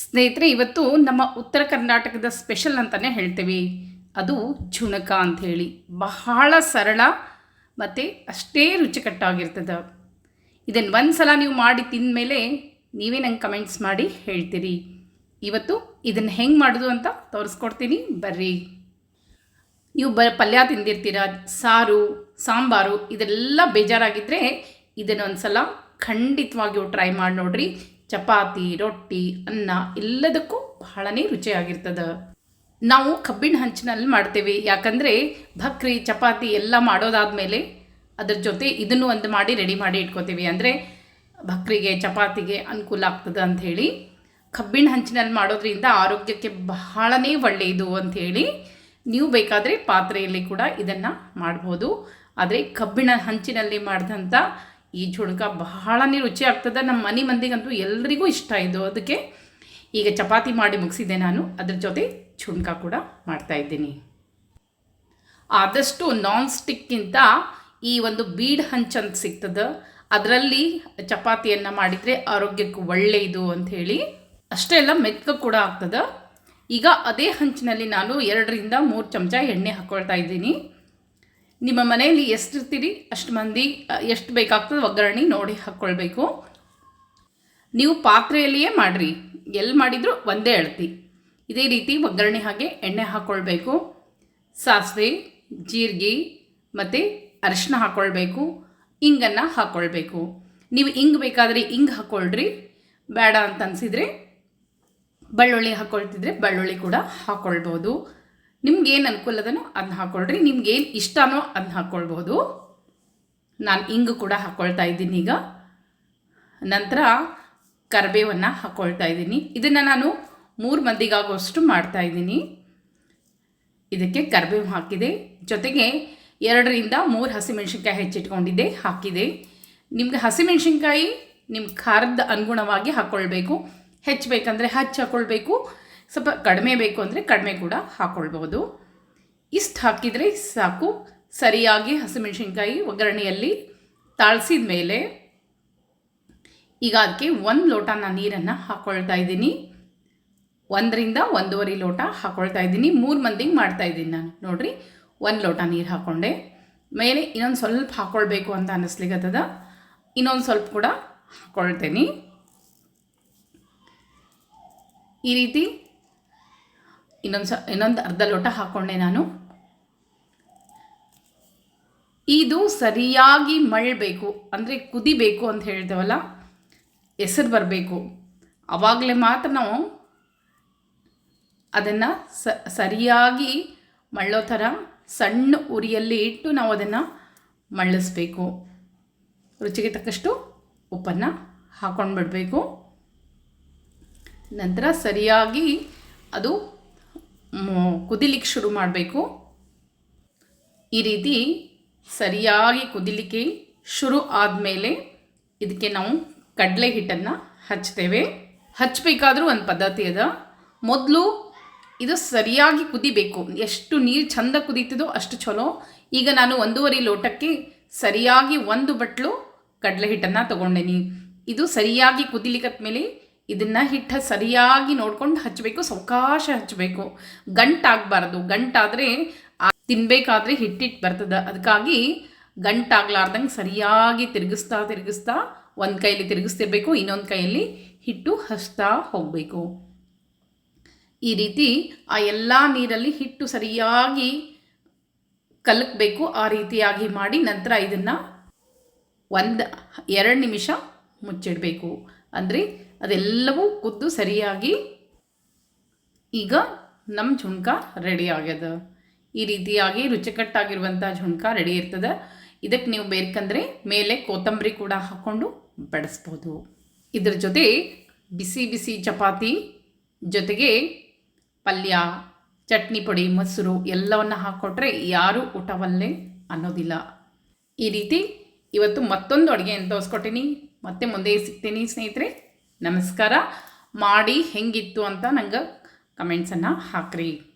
ಸ್ನೇಹಿತರೆ, ಇವತ್ತು ನಮ್ಮ ಉತ್ತರ ಕರ್ನಾಟಕದ ಸ್ಪೆಷಲ್ ಅಂತಲೇ ಹೇಳ್ತೀವಿ. ಅದು ಝುಣಕ ಅಂಥೇಳಿ. ಬಹಳ ಸರಳ ಮತ್ತು ಅಷ್ಟೇ ರುಚಿಕಟ್ಟಾಗಿರ್ತದೆ. ಇದನ್ನು ಒಂದು ಸಲ ನೀವು ಮಾಡಿ ತಿಂದಮೇಲೆ ನೀವೇ ನಂಗೆ ಕಮೆಂಟ್ಸ್ ಮಾಡಿ ಹೇಳ್ತೀರಿ. ಇವತ್ತು ಇದನ್ನು ಹೆಂಗೆ ಮಾಡೋದು ಅಂತ ತೋರಿಸ್ಕೊಡ್ತೀನಿ. ಬರ್ರಿ. ನೀವು ಬ, ಪಲ್ಯ ತಿಂದಿರ್ತೀರ, ಸಾರು, ಸಾಂಬಾರು, ಇದೆಲ್ಲ ಬೇಜಾರಾಗಿದ್ದರೆ ಇದನ್ನು ಒಂದು ಸಲ ಖಂಡಿತವಾಗಿಯೂ ಟ್ರೈ ಮಾಡಿ ನೋಡ್ರಿ. ಚಪಾತಿ, ರೊಟ್ಟಿ, ಅನ್ನ ಎಲ್ಲದಕ್ಕೂ ಬಹಳನೇ ರುಚಿಯಾಗಿರ್ತದೆ. ನಾವು ಕಬ್ಬಿಣ ಹಂಚಿನಲ್ಲಿ ಮಾಡ್ತೇವೆ. ಯಾಕಂದರೆ ಭಕ್ರಿ, ಚಪಾತಿ ಎಲ್ಲ ಮಾಡೋದಾದಮೇಲೆ ಅದ್ರ ಜೊತೆ ಇದನ್ನು ಒಂದು ಮಾಡಿ ರೆಡಿ ಮಾಡಿ ಇಟ್ಕೋತೀವಿ. ಅಂದರೆ ಭಕ್ರಿಗೆ, ಚಪಾತಿಗೆ ಅನುಕೂಲ ಆಗ್ತದೆ ಅಂಥೇಳಿ ಕಬ್ಬಿಣ ಹಂಚಿನಲ್ಲಿ ಮಾಡೋದ್ರಿಂದ ಆರೋಗ್ಯಕ್ಕೆ ಬಹಳನೇ ಒಳ್ಳೆಯದು ಅಂಥೇಳಿ ನೀವು ಬೇಕಾದರೆ ಪಾತ್ರೆಯಲ್ಲಿ ಕೂಡ ಇದನ್ನು ಮಾಡ್ಬೋದು. ಆದರೆ ಕಬ್ಬಿಣ ಹಂಚಿನಲ್ಲಿ ಮಾಡಿದಂಥ ಈ ಝುಣಕ ಬಹಳನೇ ರುಚಿ ಆಗ್ತದೆ. ನಮ್ಮ ಮನೆ ಮಂದಿಗಂತೂ ಎಲ್ರಿಗೂ ಇಷ್ಟ ಇದು. ಅದಕ್ಕೆ ಈಗ ಚಪಾತಿ ಮಾಡಿ ಮುಗಿಸಿದೆ ನಾನು. ಅದ್ರ ಜೊತೆ ಜುಣಕ ಕೂಡ ಮಾಡ್ತಾ ಇದ್ದೀನಿ. ಆದಷ್ಟು ನಾನ್ ಸ್ಟಿಕ್ಕಿಂತ ಈ ಒಂದು ಬೀಡ್ ಹಂಚಂತ ಸಿಗ್ತದೆ. ಅದರಲ್ಲಿ ಚಪಾತಿಯನ್ನು ಮಾಡಿದರೆ ಆರೋಗ್ಯಕ್ಕೆ ಒಳ್ಳೆಯದು ಅಂಥೇಳಿ ಅಷ್ಟೇ ಅಲ್ಲ ಮೆತ್ತಗೆ ಕೂಡ ಆಗ್ತದೆ. ಈಗ ಅದೇ ಹಂಚಿನಲ್ಲಿ ನಾನು ಎರಡರಿಂದ ಮೂರು ಚಮಚ ಎಣ್ಣೆ ಹಾಕ್ಕೊಳ್ತಾ ಇದ್ದೀನಿ. ನಿಮ್ಮ ಮನೆಯಲ್ಲಿ ಎಷ್ಟಿರ್ತೀರಿ? ಅಷ್ಟು ಮಂದಿ ಎಷ್ಟು ಬೇಕಾಗ್ತದೆ ಒಗ್ಗರಣೆ ನೋಡಿ ಹಾಕ್ಕೊಳ್ಬೇಕು ನೀವು ಪಾತ್ರೆಯಲ್ಲಿಯೇ ಮಾಡಿರಿ. ಎಲ್ಲಿ ಮಾಡಿದರೂ ಒಂದೇ ಅಳತಿ. ಇದೇ ರೀತಿ ಒಗ್ಗರಣೆ ಹಾಗೆ ಎಣ್ಣೆ ಹಾಕ್ಕೊಳ್ಬೇಕು ಸಾಸಿವೆ, ಜೀರಿಗೆ ಮತ್ತು ಅರಿಶಿನ ಹಾಕ್ಕೊಳ್ಬೇಕು ಇಂಗನ್ನು ಹಾಕ್ಕೊಳ್ಬೇಕು ನೀವು ಇಂಗ್ ಬೇಕಾದರೆ ಇಂಗ್ ಹಾಕ್ಕೊಳ್ರಿ ಬೇಡ ಅಂತ ಅನಿಸಿದರೆ, ಬೆಳ್ಳುಳ್ಳಿ ಹಾಕ್ಕೊಳ್ತಿದ್ರೆ ಬೆಳ್ಳುಳ್ಳಿ ಕೂಡ ಹಾಕ್ಕೊಳ್ಬೋದು ನಿಮ್ಗೇನು ಅನುಕೂಲ ಅದನೋ ಅದನ್ನ ಹಾಕ್ಕೊಳ್ರಿ ನಿಮ್ಗೇನು ಇಷ್ಟನೋ ಅದನ್ನ ಹಾಕ್ಕೊಳ್ಬೋದು ನಾನು ಇಂಗು ಕೂಡ ಹಾಕ್ಕೊಳ್ತಾ ಇದ್ದೀನಿ ಈಗ. ನಂತರ ಕರಿಬೇವನ್ನು ಹಾಕ್ಕೊಳ್ತಾ ಇದ್ದೀನಿ. ಇದನ್ನು ನಾನು ಮೂರು ಮಂದಿಗಾಗುವಷ್ಟು ಮಾಡ್ತಾ ಇದ್ದೀನಿ. ಇದಕ್ಕೆ ಕರಿಬೇವು ಹಾಕಿದೆ. ಜೊತೆಗೆ ಎರಡರಿಂದ ಮೂರು ಹಸಿಮೆಣ್ಸಿನ್ಕಾಯಿ ಹೆಚ್ಚಿಟ್ಕೊಂಡಿದ್ದೆ, ಹಾಕಿದೆ. ನಿಮ್ಗೆ ಹಸಿಮೆಣ್ಸಿನ್ಕಾಯಿ ನಿಮ್ಮ ಖಾರದ ಅನುಗುಣವಾಗಿ ಹಾಕ್ಕೊಳ್ಬೇಕು ಹೆಚ್ಚಬೇಕಂದ್ರೆ ಹಚ್ಚಿ ಹಾಕ್ಕೊಳ್ಬೇಕು ಸ್ವಲ್ಪ ಕಡಿಮೆ ಬೇಕು ಅಂದರೆ ಕಡಿಮೆ ಕೂಡ ಹಾಕ್ಕೊಳ್ಬೋದು ಇಷ್ಟು ಹಾಕಿದರೆ ಸಾಕು. ಸರಿಯಾಗಿ ಹಸಿಮೆಣಸಿನ್ಕಾಯಿ ಒಗ್ಗರಣೆಯಲ್ಲಿ ತಾಳ್ಸಿದ ಮೇಲೆ ಈಗ ಅದಕ್ಕೆ ಒಂದು ಲೋಟ ನಾನು ನೀರನ್ನು ಹಾಕ್ಕೊಳ್ತಾ ಇದ್ದೀನಿ. ಒಂದರಿಂದ ಒಂದೂವರೆ ಲೋಟ ಹಾಕ್ಕೊಳ್ತಾ ಇದ್ದೀನಿ. ಮೂರು ಮಂದಿಗೆ ಮಾಡ್ತಾ ಇದ್ದೀನಿ ನಾನು. ನೋಡಿರಿ, ಒಂದು ಲೋಟ ನೀರು ಹಾಕ್ಕೊಂಡೆ ಮೇಲೆ ಇನ್ನೊಂದು ಸ್ವಲ್ಪ ಹಾಕ್ಕೊಳ್ಬೇಕು ಅಂತ ಅನ್ನಿಸ್ಲಿಕ್ಕತ್ತದ ಇನ್ನೊಂದು ಸ್ವಲ್ಪ ಕೂಡ ಹಾಕ್ಕೊಳ್ತೇನೆ ಈ ರೀತಿ ಇನ್ನೊಂದು ಸ, ಇನ್ನೊಂದು ಅರ್ಧ ಲೋಟ ಹಾಕ್ಕೊಂಡೆ ನಾನು. ಇದು ಸರಿಯಾಗಿ ಮಳ್ಳಬೇಕು, ಅಂದರೆ ಕುದಿಬೇಕು ಅಂತ ಹೇಳ್ತೇವಲ್ಲ ಹೆಸರು ಬರಬೇಕು. ಆವಾಗಲೇ ಮಾತ್ರ ನಾವು ಅದನ್ನು ಸರಿಯಾಗಿ ಮಳ್ಳೋ ಥರ ಸಣ್ಣ ಉರಿಯಲ್ಲಿ ಇಟ್ಟು ನಾವು ಅದನ್ನು ಮಳ್ಳಿಸ್ಬೇಕು. ರುಚಿಗೆ ತಕ್ಕಷ್ಟು ಉಪ್ಪನ್ನು ಹಾಕ್ಕೊಂಡು ಬಿಡಬೇಕು ನಂತರ ಸರಿಯಾಗಿ ಅದು ಕುದಿಲಿಕ್ಕೆ ಶುರು ಮಾಡಬೇಕು. ಈ ರೀತಿ ಸರಿಯಾಗಿ ಕುದಿಲಿಕ್ಕೆ ಶುರು ಆದಮೇಲೆ ಇದಕ್ಕೆ ನಾವು ಕಡಲೆ ಹಿಟ್ಟನ್ನು ಹಚ್ತೇವೆ. ಹಚ್ಚಬೇಕಾದ್ರೂ ಒಂದು ಪದ್ಧತಿ ಅದ. ಮೊದಲು ಇದು ಸರಿಯಾಗಿ ಕುದಿಬೇಕು. ಎಷ್ಟು ನೀರು ಚಂದ ಕುದೀತದೋ ಅಷ್ಟು ಚಲೋ. ಈಗ ನಾನು ಒಂದೂವರೆ ಲೋಟಕ್ಕೆ ಸರಿಯಾಗಿ ಒಂದು ಬಟ್ಲು ಕಡಲೆ ಹಿಟ್ಟನ್ನು ತೊಗೊಂಡೇನಿ. ಇದು ಸರಿಯಾಗಿ ಕುದಿಲಿಕ್ಕದ ಮೇಲೆ ಇದನ್ನು ಹಿಟ್ಟು ಸರಿಯಾಗಿ ನೋಡ್ಕೊಂಡು ಹಚ್ಚಬೇಕು ಸಾವಕಾಶ ಹಚ್ಚಬೇಕು ಗಂಟಾಗಬಾರ್ದು. ಗಂಟಾದರೆ ತಿನ್ನಬೇಕಾದ್ರೆ ಹಿಟ್ಟಿಟ್ಟು ಬರ್ತದೆ. ಅದಕ್ಕಾಗಿ ಗಂಟಾಗ್ಲಾರ್ದಂಗೆ ಸರಿಯಾಗಿ ತಿರುಗಿಸ್ತಾ ತಿರುಗಿಸ್ತಾ ಒಂದು ಕೈಯಲ್ಲಿ ತಿರುಗಿಸ್ತಿರ್ಬೇಕು, ಇನ್ನೊಂದು ಕೈಯಲ್ಲಿ ಹಿಟ್ಟು ಹಚ್ತಾ ಹೋಗಬೇಕು. ಈ ರೀತಿ ಆ ಎಲ್ಲ ನೀರಲ್ಲಿ ಹಿಟ್ಟು ಸರಿಯಾಗಿ ಕಲಕಬೇಕು. ಆ ರೀತಿಯಾಗಿ ಮಾಡಿ ನಂತರ ಇದನ್ನು ಒಂದು, ಎರಡು ನಿಮಿಷ ಮುಚ್ಚಿಡಬೇಕು. ಅಂದರೆ ಅದೆಲ್ಲವೂ ಕುದ್ದು ಸರಿಯಾಗಿ ಈಗ ನಮ್ಮ ಝುಣ್ಕ ರೆಡಿ ಆಗ್ಯದ. ಈ ರೀತಿಯಾಗಿ ರುಚಿಕಟ್ಟಾಗಿರುವಂಥ ಝುಣ್ಕ ರೆಡಿ ಇರ್ತದೆ. ಇದಕ್ಕೆ ನೀವು ಬೇಕಂದರೆ ಮೇಲೆ ಕೊತ್ತಂಬರಿ ಕೂಡ ಹಾಕ್ಕೊಂಡು ಬಡಿಸ್ಬೋದು. ಇದರ ಜೊತೆ ಬಿಸಿ ಬಿಸಿ ಚಪಾತಿ, ಜೊತೆಗೆ ಪಲ್ಯ, ಚಟ್ನಿ ಪುಡಿ, ಮೊಸರು ಎಲ್ಲವನ್ನು ಹಾಕ್ಕೊಟ್ರೆ ಯಾರೂ ಊಟವಲ್ಲೇ ಅನ್ನೋದಿಲ್ಲ. ಈ ರೀತಿ ಇವತ್ತು ಮತ್ತೊಂದು ಅಡುಗೆಯನ್ನು ತೋರಿಸ್ಕೊಟ್ಟಿನಿ. ಮತ್ತೆ ಮುಂದೆ ಸಿಗ್ತೀನಿ ಸ್ನೇಹಿತರೆ. ನಮಸ್ಕಾರ. ಮಾಡಿ ಹೆಂಗಿತ್ತು ಅಂತ ನಂಗೆ ಕಮೆಂಟ್ಸನ್ನು ಹಾಕ್ರಿ.